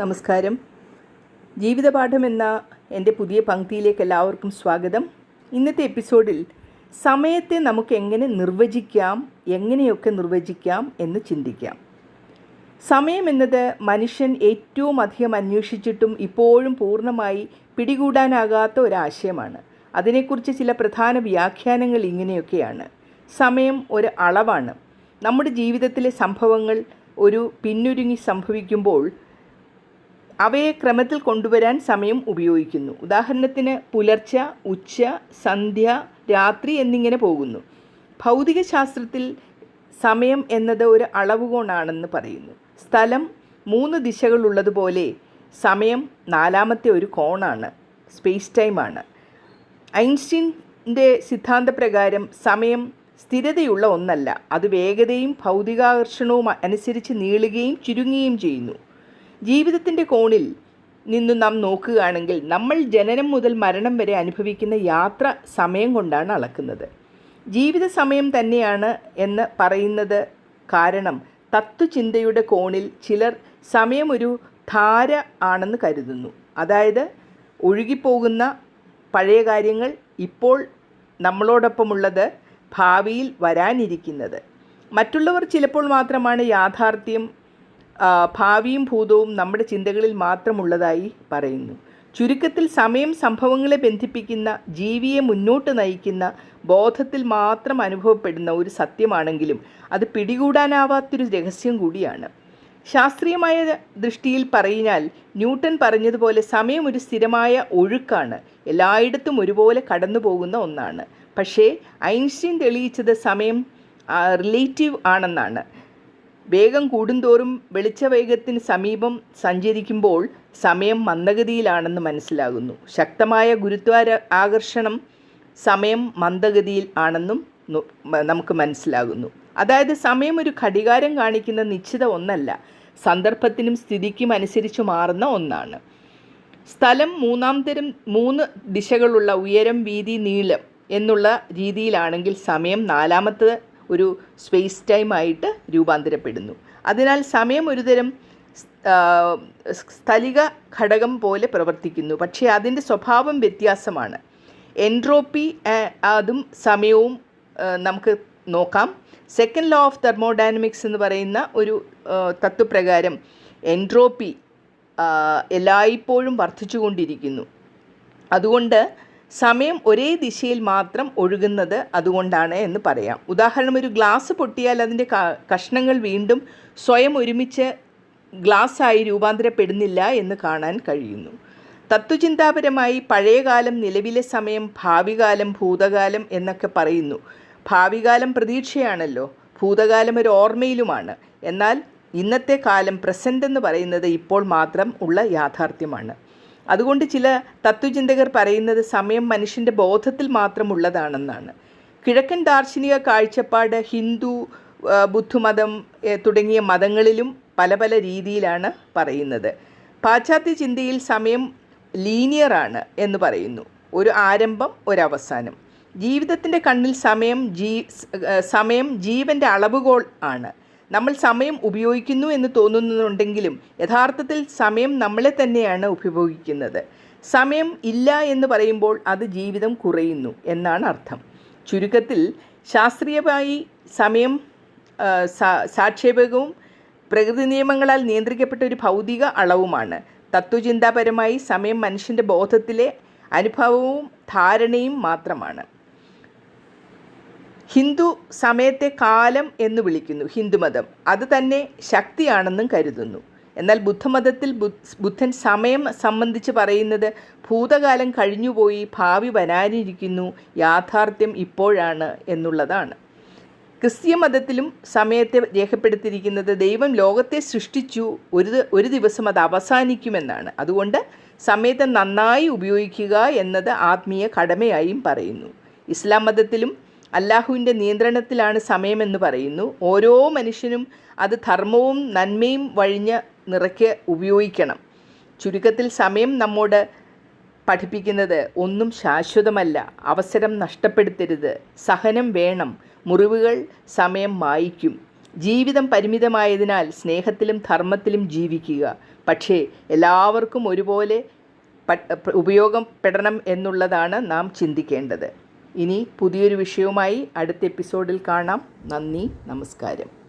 നമസ്കാരം. ജീവിതപാഠം എന്ന എന്റെ പുതിയ പങ്ക്തിയിലേക്ക് എല്ലാവർക്കും സ്വാഗതം. ഇന്നത്തെ എപ്പിസോഡിൽ സമയത്തെ നമുക്ക് എങ്ങനെ നിർവചിക്കാം എങ്ങനെയൊക്കെ നിർവചിക്കാം എന്ന് ചിന്തിക്കാം. സമയം എന്നത് മനുഷ്യൻ ഏറ്റവും അധികം അന്വേഷിച്ചിട്ടും ഇപ്പോഴും പൂർണമായി പിടികൂടാനാകാത്ത ഒരാശയമാണ്. അതിനെക്കുറിച്ച് ചില പ്രധാന വ്യാഖ്യാനങ്ങൾ ഇങ്ങനെയൊക്കെയാണ്. സമയം ഒരു അളവാണ്. നമ്മുടെ ജീവിതത്തിലെ സംഭവങ്ങൾ ഒരു പിന്നുരുങ്ങി സംഭവിക്കുമ്പോൾ അവയെ ക്രമത്തിൽ കൊണ്ടുവരാൻ സമയം ഉപയോഗിക്കുന്നു. ഉദാഹരണത്തിന് പുലർച്ച ഉച്ച സന്ധ്യ രാത്രി എന്നിങ്ങനെ പോകുന്നു. ഭൗതിക ശാസ്ത്രത്തിൽ സമയം എന്നത് ഒരു അളവുകോണാണെന്ന് പറയുന്നു. സ്ഥലം മൂന്ന് ദിശകളുള്ളതുപോലെ സമയം നാലാമത്തെ ഒരു കോണാണ്. സ്പേസ് ടൈമാണ് ഐൻസ്റ്റീന്റെ സിദ്ധാന്തപ്രകാരം സമയം സ്ഥിരതയുള്ള ഒന്നല്ല. അത് വേഗതയും ഭൗതികാകർഷണവും അനുസരിച്ച് നീളുകയും ചുരുങ്ങുകയും ചെയ്യുന്നു. ജീവിതത്തിന്റെ കോണിൽ നിന്ന് നാം നോക്കുകയാണെങ്കിൽ നമ്മൾ ജനനം മുതൽ മരണം വരെ അനുഭവിക്കുന്ന യാത്ര സമയം കൊണ്ടാണ് അളക്കുന്നത്. ജീവിത സമയം തന്നെയാണ് എന്ന് പറയുന്നത് കാരണം തത്വചിന്തയുടെ കോണിൽ ചിലർ സമയം ഒരു ധാര ആണെന്ന് കരുതുന്നു. അതായത് ഒഴുകിപ്പോകുന്ന പഴയ കാര്യങ്ങൾ ഇപ്പോൾ നമ്മളോടൊപ്പമുള്ളത് ഭാവിയിൽ വരാനിരിക്കുന്നത്. മറ്റുള്ളവർ ചിലപ്പോൾ മാത്രമാണ് യാഥാർത്ഥ്യം ഭാവിയും ഭൂതവും നമ്മുടെ ചിന്തകളിൽ മാത്രമുള്ളതായി പറയുന്നു. ചുരുക്കത്തിൽ സമയം സംഭവങ്ങളെ ബന്ധിപ്പിക്കുന്ന ജീവിയെ മുന്നോട്ട് നയിക്കുന്ന ബോധത്തിൽ മാത്രം അനുഭവപ്പെടുന്ന ഒരു സത്യമാണെങ്കിലും അത് പിടികൂടാനാവാത്തൊരു രഹസ്യം കൂടിയാണ്. ശാസ്ത്രീയമായ ദൃഷ്ടിയിൽ പറഞ്ഞാൽ ന്യൂട്ടൺ പറഞ്ഞതുപോലെ സമയം ഒരു സ്ഥിരമായ ഒഴുക്കാണ്. എല്ലായിടത്തും ഒരുപോലെ കടന്നു പോകുന്ന ഒന്നാണ്. പക്ഷേ ഐൻസ്റ്റീൻ തെളിയിച്ചത് സമയം റിലേറ്റീവ് ആണെന്നാണ്. വേഗം കൂടുന്തോറും വെളിച്ചവേഗത്തിന് സമീപം സഞ്ചരിക്കുമ്പോൾ സമയം മന്ദഗതിയിലാണെന്ന് മനസ്സിലാകുന്നു. ശക്തമായ ഗുരുത്വാര ആകർഷണം സമയം മന്ദഗതിയിൽ ആണെന്നും നമുക്ക് മനസ്സിലാകുന്നു. അതായത് സമയം ഒരു ഘടികാരം കാണിക്കുന്ന നിശ്ചിത ഒന്നല്ല സന്ദർഭത്തിനും സ്ഥിതിക്കും അനുസരിച്ച് മാറുന്ന ഒന്നാണ്. സ്ഥലം മൂന്നാം തരം മൂന്ന് ദിശകളുള്ള ഉയരം വീതി നീളം എന്നുള്ള രീതിയിലാണെങ്കിൽ സമയം നാലാമത്തെ ഒരു സ്പേസ് ടൈമായിട്ട് രൂപാന്തരപ്പെടുന്നു. അതിനാൽ സമയം ഒരുതരം സ്ഥലിക ഘടകം പോലെ പ്രവർത്തിക്കുന്നു. പക്ഷേ അതിന്റെ സ്വഭാവം വ്യത്യാസമാണ്. എൻട്രോപ്പി അതും സമയവും നമുക്ക് നോക്കാം. സെക്കൻഡ് ലോ ഓഫ് തെർമോഡൈനമിക്സ് എന്ന് പറയുന്ന ഒരു തത്വപ്രകാരം എൻട്രോപ്പി എല്ലായ്പ്പോഴും വർദ്ധിച്ചുകൊണ്ടിരിക്കുന്നു. അതുകൊണ്ട് സമയം ഒരേ ദിശയിൽ മാത്രം ഒഴുകുന്നത് അതുകൊണ്ടാണ് എന്ന് പറയാം. ഉദാഹരണം ഒരു ഗ്ലാസ് പൊട്ടിയാൽ അതിന്റെ കഷ്ണങ്ങൾ വീണ്ടും സ്വയം ഒരുമിച്ച് ഗ്ലാസ്സായി രൂപാന്തരപ്പെടുന്നില്ല എന്ന് കാണാൻ കഴിയുന്നു. തത്വചിന്താപരമായി പഴയകാലം നിലവിലെ സമയം ഭാവികാലം ഭൂതകാലം എന്നൊക്കെ പറയുന്നു. ഭാവികാലം പ്രതീക്ഷയാണല്ലോ ഭൂതകാലം ഒരു ഓർമ്മയിലുമാണ്. എന്നാൽ ഇന്നത്തെ കാലം പ്രസന്റ് എന്ന് പറയുന്നത് ഇപ്പോൾ മാത്രം ഉള്ള യാഥാർത്ഥ്യമാണ്. അതുകൊണ്ട് ചില തത്വചിന്തകർ പറയുന്നത് സമയം മനുഷ്യന്റെ ബോധത്തിൽ മാത്രമുള്ളതാണെന്നാണ്. കിഴക്കൻ ദാർശനിക കാഴ്ചപ്പാട് ഹിന്ദു ബുദ്ധമതം തുടങ്ങിയ മതങ്ങളിലും പല പല രീതിയിലാണ് പറയുന്നത്. പാശ്ചാത്യ ചിന്തയിൽ സമയം ലീനിയറാണ് എന്ന് പറയുന്നു. ഒരു ആരംഭം ഒരവസാനം. ജീവിതത്തിന്റെ കണ്ണിൽ സമയം ജീ സമയം ജീവന്റെ അളവുകോൾ ആണ്. നമ്മൾ സമയം ഉപയോഗിക്കുന്നു എന്ന് തോന്നുന്നുണ്ടെങ്കിലും യഥാർത്ഥത്തിൽ സമയം നമ്മളെ തന്നെയാണ് ഉപയോഗിക്കുന്നത്. സമയം ഇല്ല എന്ന് പറയുമ്പോൾ അത് ജീവിതം കുറയുന്നു എന്നാണ് അർത്ഥം. ചുരുക്കത്തിൽ ശാസ്ത്രീയമായി സമയം സാക്ഷേപകവും പ്രകൃതി നിയമങ്ങളാൽ നിയന്ത്രിക്കപ്പെട്ട ഒരു ഭൗതിക അളവുമാണ്. തത്വചിന്താപരമായി സമയം മനുഷ്യന്റെ ബോധത്തിലെ അനുഭവവും ധാരണയും മാത്രമാണ്. ഹിന്ദു സമയത്തെ കാലം എന്ന് വിളിക്കുന്നു ഹിന്ദുമതം അത് തന്നെ ശക്തിയാണെന്നും കരുതുന്നു. എന്നാൽ ബുദ്ധമതത്തിൽ ബുദ്ധൻ സമയം സംബന്ധിച്ച് പറയുന്നത് ഭൂതകാലം കഴിഞ്ഞുപോയി ഭാവി വരാനിരിക്കുന്നു യാഥാർത്ഥ്യം ഇപ്പോഴാണ് എന്നുള്ളതാണ്. ക്രിസ്തീയ മതത്തിലും സമയത്തെ രേഖപ്പെടുത്തിയിരിക്കുന്നത് ദൈവം ലോകത്തെ സൃഷ്ടിച്ചു ഒരു ഒരു ദിവസം അത് അവസാനിക്കുമെന്നാണ്. അതുകൊണ്ട് സമയത്തെ നന്നായി ഉപയോഗിക്കുക എന്നത് ആത്മീയ കടമയായും പറയുന്നു. ഇസ്ലാം മതത്തിലും അല്ലാഹുവിന്റെ നിയന്ത്രണത്തിലാണ് സമയമെന്ന് പറയുന്നു. ഓരോ മനുഷ്യനും അത് ധർമ്മവും നന്മയും വഴിഞ്ഞ് നിറയ്ക്ക് ഉപയോഗിക്കണം. ചുരുക്കത്തിൽ സമയം നമ്മോട് പഠിപ്പിക്കുന്നത് ഒന്നും ശാശ്വതമല്ല. അവസരം നഷ്ടപ്പെടുത്തരുത്. സഹനം വേണം. മുറിവുകൾ സമയം മായ്ക്കും. ജീവിതം പരിമിതമായതിനാൽ സ്നേഹത്തിലും ധർമ്മത്തിലും ജീവിക്കുക. പക്ഷേ എല്ലാവർക്കും ഒരുപോലെ ഉപയോഗപ്പെടണം എന്നുള്ളതാണ് നാം ചിന്തിക്കേണ്ടത്. ഇനി പുതിയൊരു വിഷയവുമായി അടുത്ത എപ്പിസോഡിൽ കാണാം. നന്ദി നമസ്കാരം.